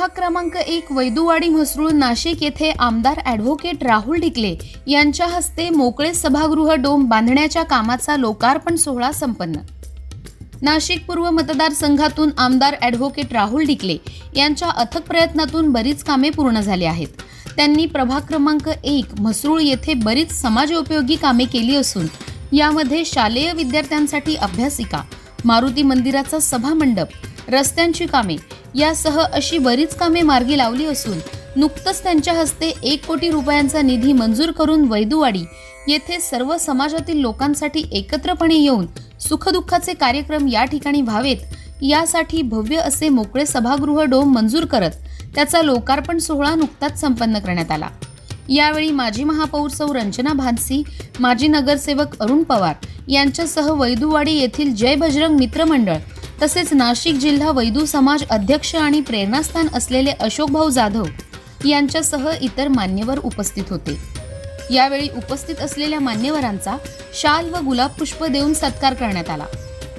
प्रभाग क्रमांक एक वैदुवाडी म्हसरूळ नाशिक येथे आमदार ॲडव्होकेट राहुल ढिकले यांच्या हस्ते मोकळे सभागृह डोम बांधण्याच्या कामाचा लोकार्पण सोहळा संपन्न. नाशिक पूर्व मतदारसंघातून आमदार ॲडव्होकेट राहुल ढिकले यांच्या अथक प्रयत्नातून बरीच कामे पूर्ण झाली आहेत. त्यांनी प्रभाग क्रमांक एक म्हसरूळ येथे बरीच समाजोपयोगी कामे केली असून यामध्ये शालेय विद्यार्थ्यांसाठी अभ्यासिका मारुती मंदिराचा सभामंडप रस्त्यांची कामे यासह अशी बरीच कामे मार्गी लावली असून नुकतंच त्यांच्या हस्ते एक कोटी रुपयांचा निधी मंजूर करून वैदुवाडी येथे सर्व समाजातील लोकांसाठी एकत्रपणे येऊन सुखदुःखाचे कार्यक्रम या ठिकाणी व्हावेत यासाठी भव्य असे मोकळे सभागृह डोम मंजूर करत त्याचा लोकार्पण सोहळा नुकताच संपन्न करण्यात आला. यावेळी माजी महापौर सौ रंजना भानसी माजी नगरसेवक अरुण पवार यांच्यासह वैदुवाडी येथील जय बजरंग मित्रमंडळ तसेच नाशिक जिल्हा वैदू समाज अध्यक्ष आणि प्रेरणास्थान असलेले अशोकभाऊ जाधव यांच्यासह इतर मान्यवर उपस्थित होते. यावेळी उपस्थित असलेल्या मान्यवरांचा शाल व गुलाब पुष्प देऊन सत्कार करण्यात आला.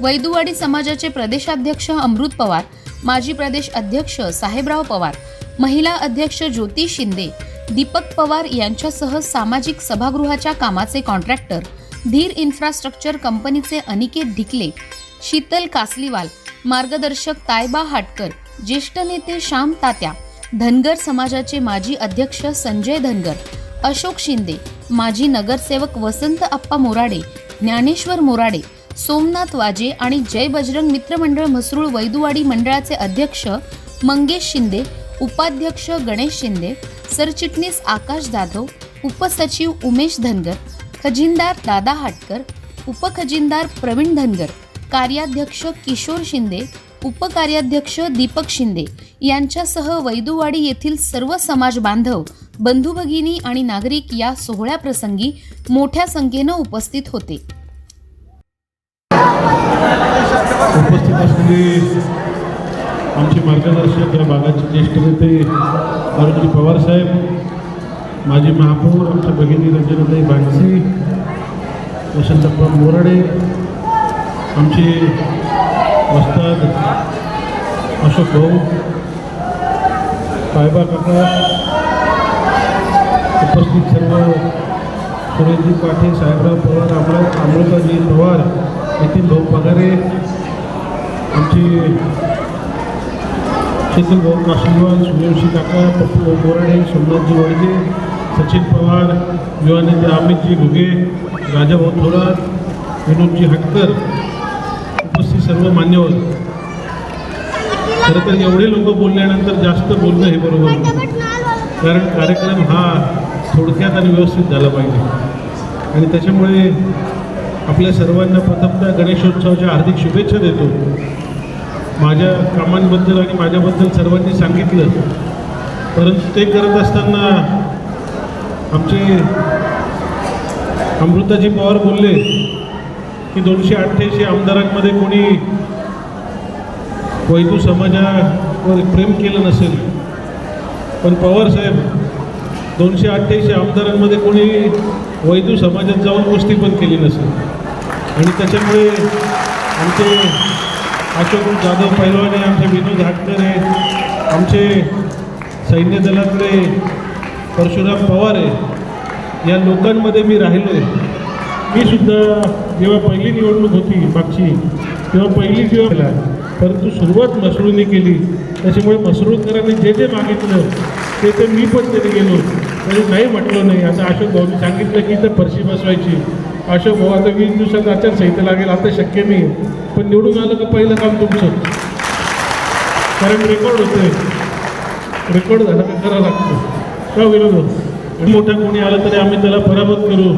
वैदुवाडी समाजाचे प्रदेशाध्यक्ष अमृत पवार माजी प्रदेश अध्यक्ष साहेबराव पवार महिला अध्यक्ष ज्योती शिंदे दीपक पवार यांच्यासह सामाजिक सभागृहाच्या कामाचे कॉन्ट्रॅक्टर धीर इन्फ्रास्ट्रक्चर कंपनीचे अनिकेत ढिकले शीतल कासलीवाल मार्गदर्शक तायबा हाटकर ज्येष्ठ नेते श्याम तात्या धनगर समाजाचे माजी अध्यक्ष संजय धनगर अशोक शिंदे माजी नगरसेवक वसंत आप्पा मोराडे ज्ञानेश्वर मोराडे सोमनाथ वाजे आणि जय बजरंग मित्रमंडळ म्हसरूळ वैदुवाडी मंडळाचे अध्यक्ष मंगेश शिंदे उपाध्यक्ष गणेश शिंदे सरचिटणीस आकाश जाधव उपसचिव उमेश धनगर खजिनदार दादा हाटकर उपखजिनदार प्रवीण धनगर कार्याध्यक्ष किशोर शिंदे उपकार्याध्यक्ष दीपक शिंदे यांच्यासह वैदुवाडी येथील सर्व समाज बांधव बंधू भगिनी आणि नागरिक या सोहळ्याप्रसंगी मोठ्या संख्येनं उपस्थित होते. उपस्थित असलेले आमचे मार्गदर्शक या भागाचे ज्येष्ठ नेते अरुणजी पवार साहेब माजी महापौर आमच्या भगिनी रंजनाताई बागसी वसंतप्पा मोराडे आमचे वस्ताद अशोक भाऊ साहेबा काका उपस्थित सर्व सुरेशजी पाटील साहेबराव पवार अमरा अमृताजी पवार नितीन भाऊ पगारे आमचे शीतल भाऊ काशीवाल सूर्यवंशी काका पप्पू बोराडे सोमनाथजी वडगे सचिन पवार युवा अमितजी घुगे राजाभाऊ थोरात विनोदजी हटकर सर्व मान्यवर खरं तर एवढे लोक बोलल्यानंतर जास्त बोलणं हे बरोबर कारण कार्यक्रम हा थोडक्यात आणि व्यवस्थित झाला पाहिजे. आणि त्याच्यामुळे आपल्या सर्वांना प्रथमतः गणेशोत्सवाच्या हार्दिक शुभेच्छा देतो. माझ्या कामांबद्दल आणि माझ्याबद्दल सर्वांनी सांगितलं. परंतु ते करत असताना आमचे अमृताजी पवार बोलले की दोनशे अठ्ठ्याऐंशी आमदारांमध्ये कोणी वैदू समाजावर प्रेम केलं नसेल पण पवार साहेब दोनशे अठ्ठ्याऐंशी आमदारांमध्ये कोणी वैदू समाजात जाऊन गोष्टी पण केली नसेल. आणि त्याच्यामुळे आमचे अशोक जाधव पैलवाने आमचे विनोद हाटकरे आमचे सैन्य दलातले परशुराम पवार आहे या लोकांमध्ये मी राहिलो आहे मी सुद्धा जेव्हा पहिली निवडणूक होती मागची तेव्हा पहिली जेव्हा परंतु सुरुवात मसरूळने केली. त्याच्यामुळे मसरूरकरांनी जे जे मागितलं ते तर मी पण तरी गेलो. तरी नाही म्हटलं नाही. आता अशोक भाऊनी सांगितलं की इथं फरशी बसवायची. अशोक भाऊ आता वीस दिवसात आचारसंहिता लागेल. आता शक्य नाही पण निवडून आलं का पहिलं काम तुमचं? कारण रेकॉर्ड होते रेकॉर्ड झालं का करावं लागतं. का विरोध मोठा कोणी आलं तरी आम्ही त्याला पराभूत करू.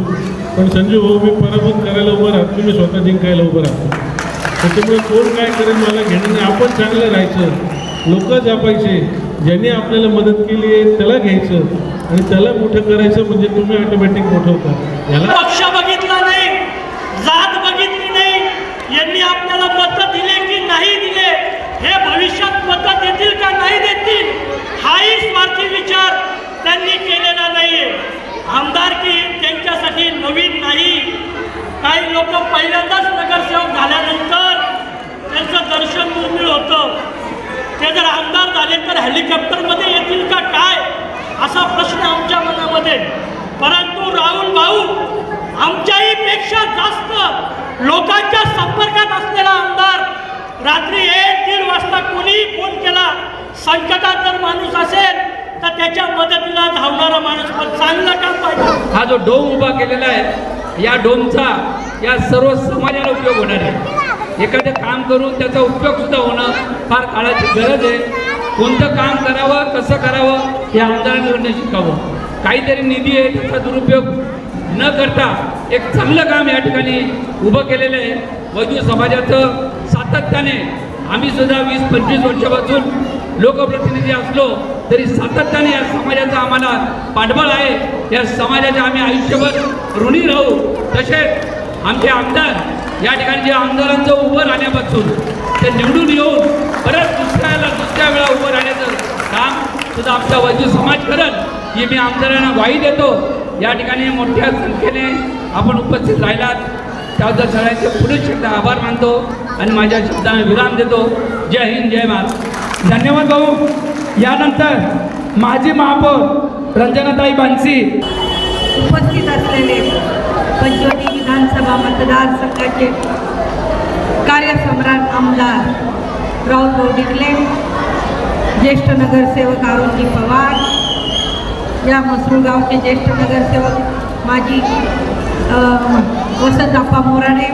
पण संजू भाऊ मी पराभूत करायला उभं राहतो. तुम्ही स्वतः जिंकायला उभं राहतो. त्याच्यामुळे कोण काय करेल मला घेणं नाही. आपण चांगलं राहायचं. लोक जपायचे. ज्यांनी आपल्याला मदत केली आहे त्याला घ्यायचं. आणि त्याला मोठं करायचं म्हणजे तुम्ही ऑटोमॅटिक मोठं होता. याला पक्ष बघितला नाही. जात बघितली नाही. यांनी आपल्याला मतं दिले की नाही दिले? हे भविष्यात मतं देतील का नाही देतील? हाही स्वार्थी विचार. त्यांनी काही लोक पहिल्यांदाच नगरसेवक झाल्यानंतर त्यांचं दर्शन दुर्मिळ होतं. ते जर आमदार झाले तर हेलिकॉप्टरमध्ये येतील का काय? असा प्रश्न आमच्या मनामध्ये. परंतु राहुल भाऊ आमच्याही पेक्षा जास्त लोकांच्या संपर्कात असलेला आमदार रात्री एक दीड वाजता कोणीही फोन केला संकटात जर माणूस असेल तर त्याच्या मदतीला धावणारा माणूस पण चांगलं काम पाहिजे. हा जो डोंग उभा केलेला आहे या डोमचा या सर्व समाजाला उपयोग होणार आहे. एखादं काम करून त्याचा उपयोग सुद्धा होणं फार काळाची गरज आहे. कोणतं काम करावं कसं करावं हे आमदारांकडनं शिकावं. काहीतरी निधी आहे त्याचा दुरुपयोग न करता एक चांगलं काम या ठिकाणी उभं केलेलं आहे. वजू समाजाचं सातत्याने आम्ही सुद्धा वीस पंचवीस वर्षापासून लोकप्रतिनिधी असलो तरी सातत्याने या समाजाचं आम्हाला पाठबळ आहे. या समाजाच्या आम्ही आयुष्यभर ऋणी राहू. तसेच आमचे आमदार या ठिकाणी जे आमदारांचं उभं राहण्यापासून ते निवडून येऊन परत दुसऱ्याला दुसऱ्या वेळा उभं राहण्याचं काम सुद्धा आमचा वैद्य समाज करत ही मी आमदारांना ग्वाही देतो. या ठिकाणी मोठ्या संख्येने आपण उपस्थित राहिलात. त्याबद्दल सगळ्यांचे पुढील शब्द आभार मानतो आणि माझ्या शब्दांना विराम देतो. जय हिंद जय महाराष्ट्र धन्यवाद भाऊ. यानंतर माजी महापौर रंजनाताई बांसी उपस्थित असलेले पंचवटी विधानसभा मतदारसंघाचे कार्यसम्राट आमदार राहुल भाऊ डिकले ज्येष्ठ नगरसेवक अरुणजी पवार या मसरूळ गावचे ज्येष्ठ नगरसेवक माजी वसंत वसंतप्पा मोराडे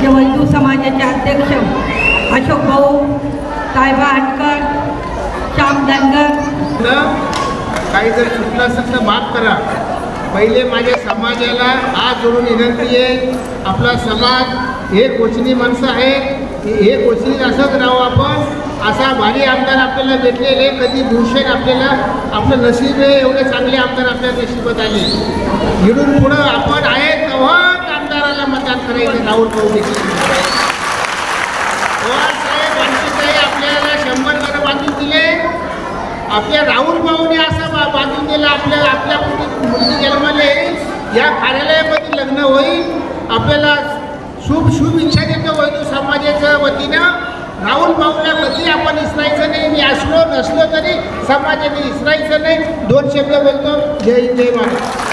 जे वैदू समाजाचे अध्यक्ष अशोक भाऊ साहेबा हटकर श्याम धनगर न काही जर चुकलं असेल तर माफ करा. पहिले माझ्या समाजाला आज जोडून विनंती आहे. आपला समाज हे कोचनी माणसं आहे हे कोचनी असंच राहू आपण. असा भारी आमदार आपल्याला भेटलेले. कधी भूषण आपल्याला आपलं नशीब आहे एवढे चांगले आमदार आपल्या नशिबात आले. इकडून पुढं आपण आहे तेव्हाच आमदाराला मतदान करायचं राहुल भाऊ देखील पवार साहेब आणखी आपल्याला शंभर घरं बांधून दिले. आपल्या राहुल भाऊने असं बा- बांधून दिलं आपल्या आपल्या मुली मुलगी जन्माले. या कार्यालयामध्ये लग्न होईल. आपल्याला शुभ शुभ इच्छा देतो वैद्य समाजाच्या वतीनं. राहुल भाऊला कधी आपण इसरायचं नाही मी असलो नसलो तरी समाजाने इसरायचं नाही. दोन शब्द बोलतो. जय जय महाराज